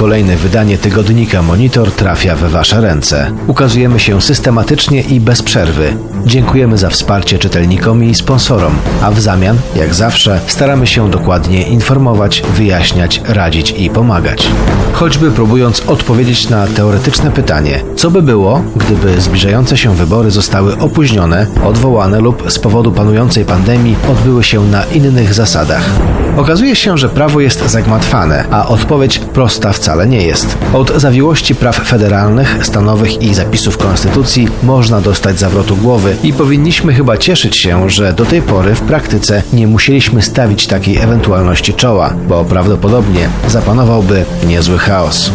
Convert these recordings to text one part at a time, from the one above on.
kolejne wydanie tygodnika Monitor trafia w Wasze ręce. Ukazujemy się systematycznie i bez przerwy. Dziękujemy za wsparcie czytelnikom i sponsorom, a w zamian, jak zawsze, staramy się dokładnie informować, wyjaśniać, radzić i pomagać. Choćby próbując odpowiedzieć na teoretyczne pytanie, co by było, gdyby zbliżające się wybory zostały opóźnione, odwołane lub z powodu panującej pandemii odbyły się na innych zasadach. Okazuje się, że prawo jest zagmatwane, a odpowiedź prosta wcale nie jest. Od zawiłości praw federalnych, stanowych i zapisów konstytucji można dostać zawrotu głowy i powinniśmy chyba cieszyć się, że do tej pory w praktyce nie musieliśmy stawić takiej ewentualności czoła, bo prawdopodobnie zapanowałby niezły chaos.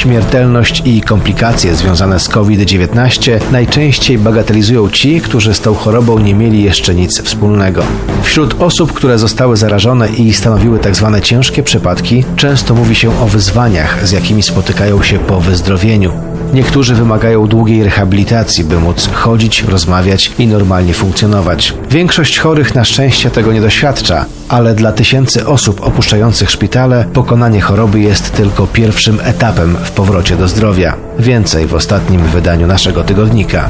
Śmiertelność i komplikacje związane z COVID-19 najczęściej bagatelizują ci, którzy z tą chorobą nie mieli jeszcze nic wspólnego. Wśród osób, które zostały zarażone i stanowiły tzw. ciężkie przypadki, często mówi się o wyzwaniach, z jakimi spotykają się po wyzdrowieniu. Niektórzy wymagają długiej rehabilitacji, by móc chodzić, rozmawiać i normalnie funkcjonować. Większość chorych na szczęście tego nie doświadcza, ale dla tysięcy osób opuszczających szpitale pokonanie choroby jest tylko pierwszym etapem w powrocie do zdrowia. Więcej w ostatnim wydaniu naszego tygodnika.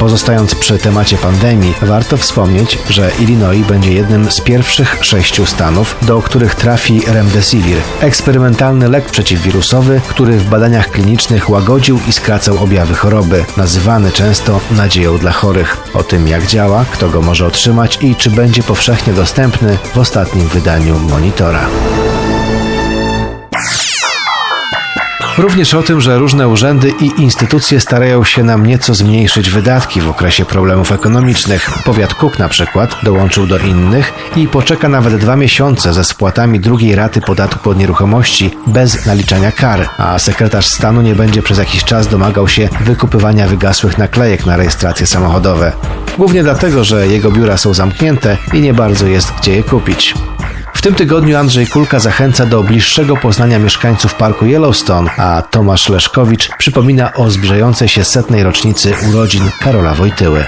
Pozostając przy temacie pandemii, warto wspomnieć, że Illinois będzie jednym z pierwszych sześciu stanów, do których trafi Remdesivir, eksperymentalny lek przeciwwirusowy, który w badaniach klinicznych łagodził i skracał objawy choroby, nazywany często nadzieją dla chorych. O tym, jak działa, kto go może otrzymać i czy będzie powszechnie dostępny w ostatnim wydaniu Monitora. Również o tym, że różne urzędy i instytucje starają się nam nieco zmniejszyć wydatki w okresie problemów ekonomicznych. Powiat Kuk na przykład dołączył do innych i poczeka nawet dwa miesiące ze spłatami drugiej raty podatku od nieruchomości bez naliczania kar, a sekretarz stanu nie będzie przez jakiś czas domagał się wykupywania wygasłych naklejek na rejestracje samochodowe. Głównie dlatego, że jego biura są zamknięte i nie bardzo jest gdzie je kupić. W tym tygodniu Andrzej Kulka zachęca do bliższego poznania mieszkańców parku Yellowstone, a Tomasz Leszkowicz przypomina o zbliżającej się setnej rocznicy urodzin Karola Wojtyły.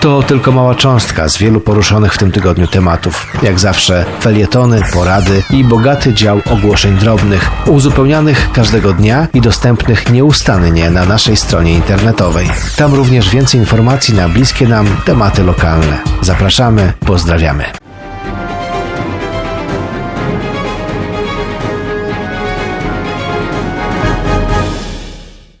To tylko mała cząstka z wielu poruszonych w tym tygodniu tematów. Jak zawsze felietony, porady i bogaty dział ogłoszeń drobnych, uzupełnianych każdego dnia i dostępnych nieustannie na naszej stronie internetowej. Tam również więcej informacji na bliskie nam tematy lokalne. Zapraszamy, pozdrawiamy.